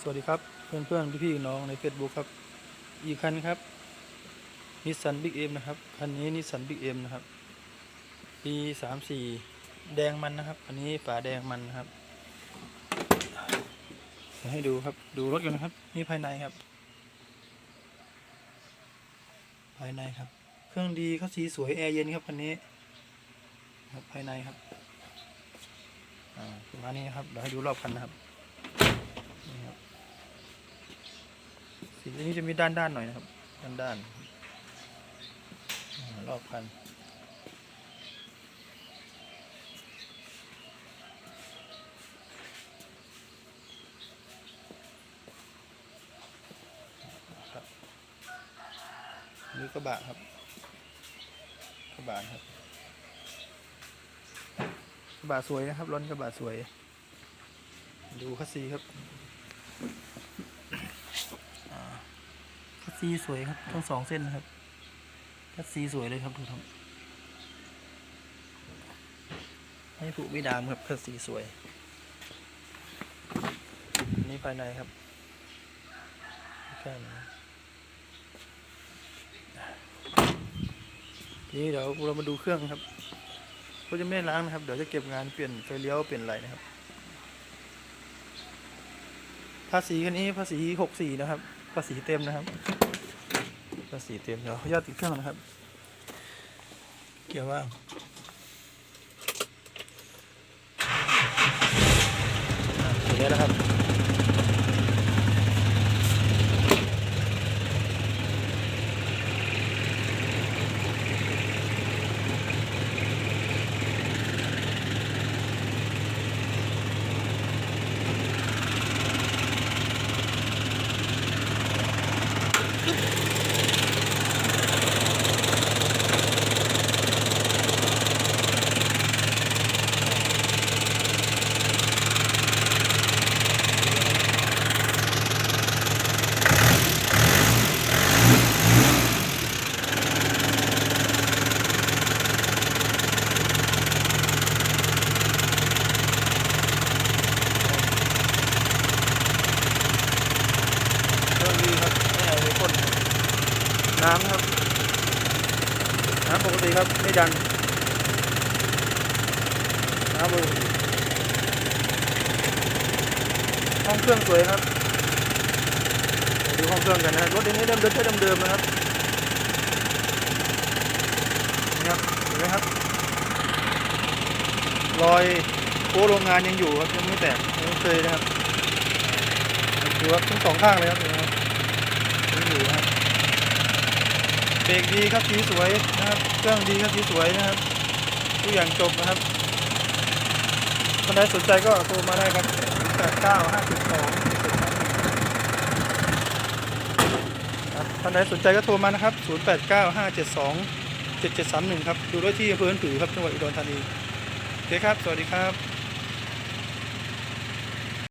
สวัสดีครับเพื่อนเพื่อนพี่พี่น้องใน Facebook ครับ อีกคันครับนิสสันบิ๊กเอ็มนะครับคันนี้นิสสันบิ๊กเอ็มนะครับปีสามสี่แดงมันนะครับ อันนี้ฝาแดงมันนะครับเดี๋ยวให้ดูครับดูรถกันนะครับ นี่ภายในครับ ภายในครับ เครื่องดีเขาสีสวยแอร์เย็นครับคันนี้ ครับภายในครับอ่าประมาณนี้นะครับเดี๋ยวให้ดูรอบคันนะครับ นี่ครับสีนี้จะมีด้านด้านหน่อยนะครับ ด้านด้านรอบคันนี่กระบะครับกระบะครับกระบะสวยนะครับรถกระบะสวย ดูคัสซีครับ คัสซีสวยครับทั้งสองเส้นนะครับคัสซีสวยเลยครับดูครับไม่ผุไม่ดามครับคัสซีสวย นี่ภายในครับแค่นี้ทีนี้เดี๋ยวเรามาดูเครื่องครับก็จะไม่ล้างนะครับ เดี๋ยวจะเก็บงานเปลี่ยนไฟเลี้ยวเปลี่ยนอะไรนะครับ ภาษีคันนี้ภาษีหกสี่นะครับ ภาษีเต็มนะครับ ภาษีเต็มเดี๋ยวขออนุญาตติดเครื่องนะครับ เกี่ยวว่าเสร็จแล้วครับ เครื่องดีครับไม่เอาไปพ่น น้ำครับ น้ำปกติครับ ไม่ดัน น้ำปกติห้องเครื่องสวยครับดูห้องเครื่องกันนะรถเดี๋ยวนี้เดิมเดิมเดิมเดิมๆนะครับนี่ครับเห็นไหมครับ รอยโค้โรงงานยังอยู่ครับยังไม่แตกยังไม่เคยนะครับดูครับทั้งสองข้างเลยครับนี่ครับยังอยู่ครับ เบรกดีครับสีสวยนะครับ เครื่องดีครับสีสวยนะครับทุกอย่างจบนะครับท่านใดสนใจก็โทรมาได้ครับแปดเก้าห้าสิบสองท่านใดสนใจก็โทรมานะครับศูนย์แปดเก้าห้าเจ็ดสองเจ็ดเจ็ดสามหนึ่งครับ ดูรถที่อำเภอผือครับ จังหวัดอุดรธานีโอเคครับ สวัสดีครับ